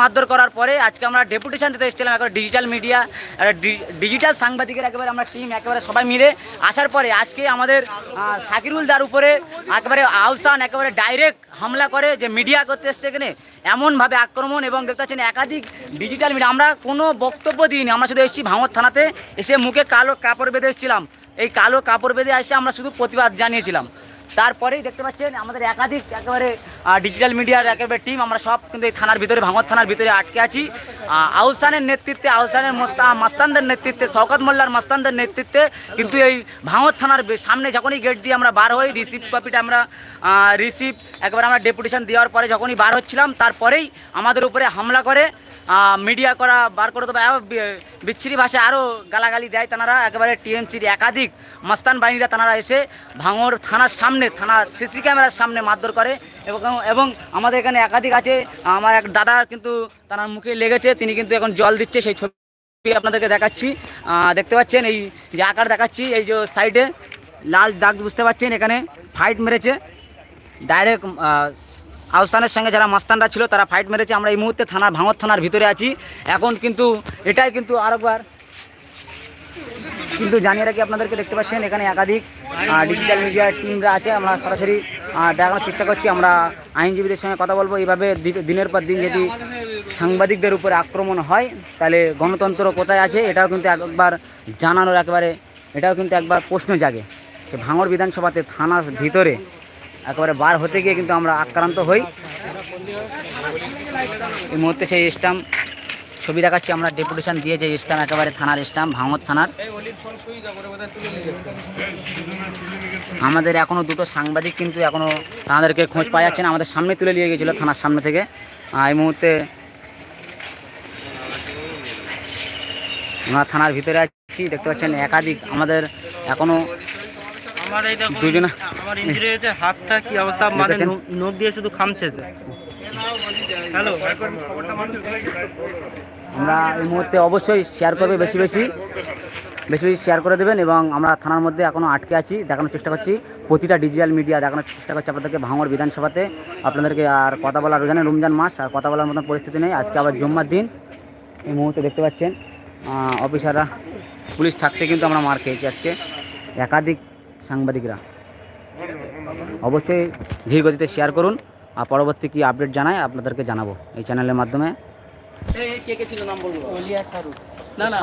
মারধর করার পরে আজকে আমরা ডেপুটেশন দিতে এসেছিলাম একেবারে ডিজিটাল মিডিয়া ডিজিটাল সাংবাদিকের একেবারে আমরা টিম একেবারে সবাই মিলে। আসার পরে আজকে আমাদের সাকিরুল দার উপরে একেবারে আহসান একেবারে ডাইরেক্ট হামলা করে যে মিডিয়া করতে এসছে এখানে। এমনভাবে আক্রমণ এবং দেখতে পাচ্ছেন একাধিক ডিজিটাল মিডিয়া আমরা কোনো বক্তব্য দিইনি, আমরা শুধু এসেছি ভাঙর থানাতে এসে মুখে কালো কাপড় বেঁধে এসেছিলাম। এই কালো কাপড় বেঁধে এসে আমরা শুধু প্রতিবাদ জানিয়েছিলাম। তারপরেই দেখতে পাচ্ছেন আমাদের একাধিক একেবারে ডিজিটাল মিডিয়ার একেবারে টিম আমরা সব কিন্তু এই থানার ভিতরে ভাঙর থানার ভিতরে আটকে আছি। আহ, আহসানের নেতৃত্বে আহসানের মোস্তা মাস্তানদের নেতৃত্বে শওকত মোল্লার মাস্তানদের নেতৃত্বে কিন্তু এই ভাঙর থানার সামনে যখনই গেট দিয়ে আমরা বার হই রিসিভ কপিটা আমরা রিসিভ একবার আমরা ডেপুটেশন দেওয়ার পরে যখনই বার হচ্ছিলাম তারপরেই আমাদের উপরে হামলা করে। মিডিয়া করা বার করে দেবে। বিচ্ছিরি ভাষায় আরও গালাগালি দেয় তারা একেবারে টিএমসির একাধিক মাস্তান বাহিনীরা তারা এসে ভাঙর থানার সামনে, থানা সিসি ক্যামেরার সামনে মারধর করে। এবং এবং আমাদের এখানে একাধিক আছে। আমার এক দাদা কিন্তু তার মুখে লেগেছে। তিনি কিন্তু এখন জল দিচ্ছে। সেই ছবি আপনাদেরকে দেখাচ্ছি। দেখতে পাচ্ছেন এই যে আকার দেখাচ্ছি। এই যে সাইডে লাল দাগ বুঝতে পাচ্ছেন এখানে। ফাইট মেরেছে। ডাইরেক্ট আহসানের সঙ্গে যারা মাস্তানরা ছিল, তারা ফাইট মেরেছে। আমরা এই মুহূর্তে থানার ভাঙর থানার ভিতরে আছি। এখন কিন্তু এটাই কিন্তু আরেকবার কিন্তু জানিয়ে রাখি আপনাদেরকে, দেখতে পাচ্ছেন এখানে একাধিক ডিজিটাল মিডিয়ার টিমরা আছে। আমরা সরাসরি দেখানোর চেষ্টা করছি। আমরা আইনজীবীদের সঙ্গে কথা বলব। এইভাবে দিনের পর দিন যদি সাংবাদিকদের উপরে আক্রমণ হয়, তাহলে গণতন্ত্র কোথায় আছে, এটাও কিন্তু একবার জানানোর একেবারে, এটাও কিন্তু একবার প্রশ্ন জাগে। যে ভাঙড় বিধানসভাতে থানার ভিতরে একেবারে বার হতে গিয়ে কিন্তু আমরা আক্রান্ত হই। এই মুহূর্তে সেই স্টাম্প ছবি দেখাচ্ছি, আমরা ডেপুটেশন দিয়ে যে স্টাম্প, একেবারে থানার স্টাম্প ভাঙর থানার। আমাদের এখনও দুটো সাংবাদিক কিন্তু এখনও তাদেরকে খোঁজ পাওয়া যাচ্ছে না, আমাদের সামনে তুলে নিয়ে গেছিল থানার সামনে থেকে। এই মুহূর্তে আমরা থানার ভিতরে আছি, দেখতে পাচ্ছেন একাধিক, আমাদের এখনও আমার এই দেখুন দুজনা? আমার ইঞ্জুরি হয়েছে হাতটা কি অবস্থা? মানে? নোট দিয়ে শুধু খামছেছে হ্যালো আমরা এই মুহূর্তে অবশ্যই শেয়ার করবে বেশি বেশি। বেশি বেশি শেয়ার করে দেবেন এবং আমরা থানার মধ্যে এখনও আটকে আছি দেখানোর চেষ্টা করছি। প্রতিটা ডিজিটাল মিডিয়া দেখানোর চেষ্টা করছি আপনাদেরকে ভাঙড় বিধানসভাতে। আপনাদেরকে আর কথা বলার জানেন রমজান মাস আর কথা বলার মতন পরিস্থিতি নেই। আজকে আবার জুম্মার দিন। এই মুহূর্তে দেখতে পাচ্ছেন অফিসাররা পুলিশ থাকতে কিন্তু আমরা মার খেয়েছি আজকে। একাধিক সাংবাদিকরা। অবশ্যই ধীর গতিতে শেয়ার করুন আর পরবর্তী কী আপডেট জানায় আপনাদেরকে জানাব এই চ্যানেলের মাধ্যমে। কে কে ছিল নাম বলব না না